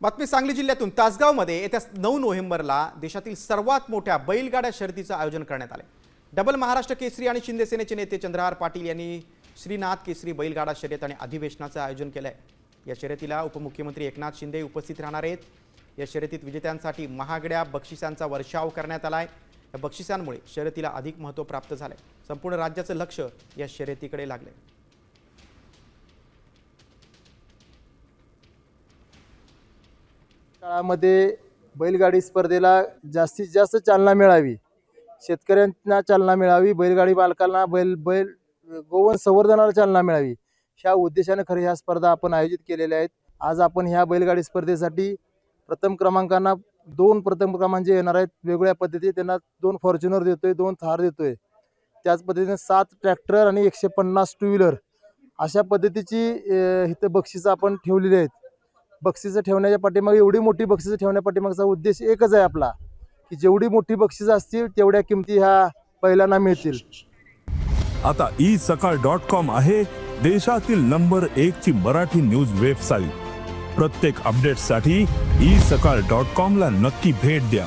बातमी सांगली जिल्ह्यातून तासगावमध्ये येत्या नऊ नोव्हेंबरला देशातील सर्वात मोठ्या बैलगाड्या शर्यतीचं आयोजन करण्यात आलं डबल महाराष्ट्र केसरी आणि शिंदेसेनेचे नेते चंद्रहार पाटील यांनी श्रीनाथ केसरी बैलगाडा शर्यत आणि अधिवेशनाचं आयोजन केलं आहे या शर्यतीला उपमुख्यमंत्री एकनाथ शिंदे उपस्थित राहणार आहेत. या शर्यतीत विजेत्यांसाठी महागड्या बक्षिसांचा वर्षाव करण्यात आला आहे या बक्षिसांमुळे शर्यतीला अधिक महत्त्व प्राप्त झालंय. संपूर्ण राज्याचं लक्ष या शर्यतीकडे लागलं आहे काळामध्ये बैलगाडी स्पर्धेला जास्तीत जास्त चालना मिळावी. शेतकऱ्यांना चालना मिळावी बैलगाडी मालकांना बैल बैल गोवन संवर्धनाला चालना मिळावी. ह्या उद्देशाने खरं ह्या स्पर्धा आपण आयोजित केलेल्या आहेत. आज आपण ह्या बैलगाडी स्पर्धेसाठी प्रथम क्रमांकांना दोन प्रथम क्रमांक जे येणार आहेत. वेगवेगळ्या पद्धती त्यांना दोन फॉर्च्युनर देतोय दोन थार देतोय. त्याच पद्धतीने सात ट्रॅक्टर आणि एकशे पन्नास टू व्हीलर अशा पद्धतीची इथं बक्षिसं आपण ठेवलेली आहेत. बक्षिसं ठेवण्याच्या पाठीमागे एवढी मोठी बक्षिसं ठेवण्या पाठीमागचा उद्देश एकच आहे आपला की जेवढी मोठी बक्षिसं असतील तेवढ्या किमती ह्या पहिल्यांदा मिळतील. आता ई सकाळ डॉट कॉम आहे देशातील नंबर एक ची मराठी न्यूज वेबसाईट. प्रत्येक अपडेटसाठी ई सकाळ डॉट कॉम ला नक्की भेट द्या.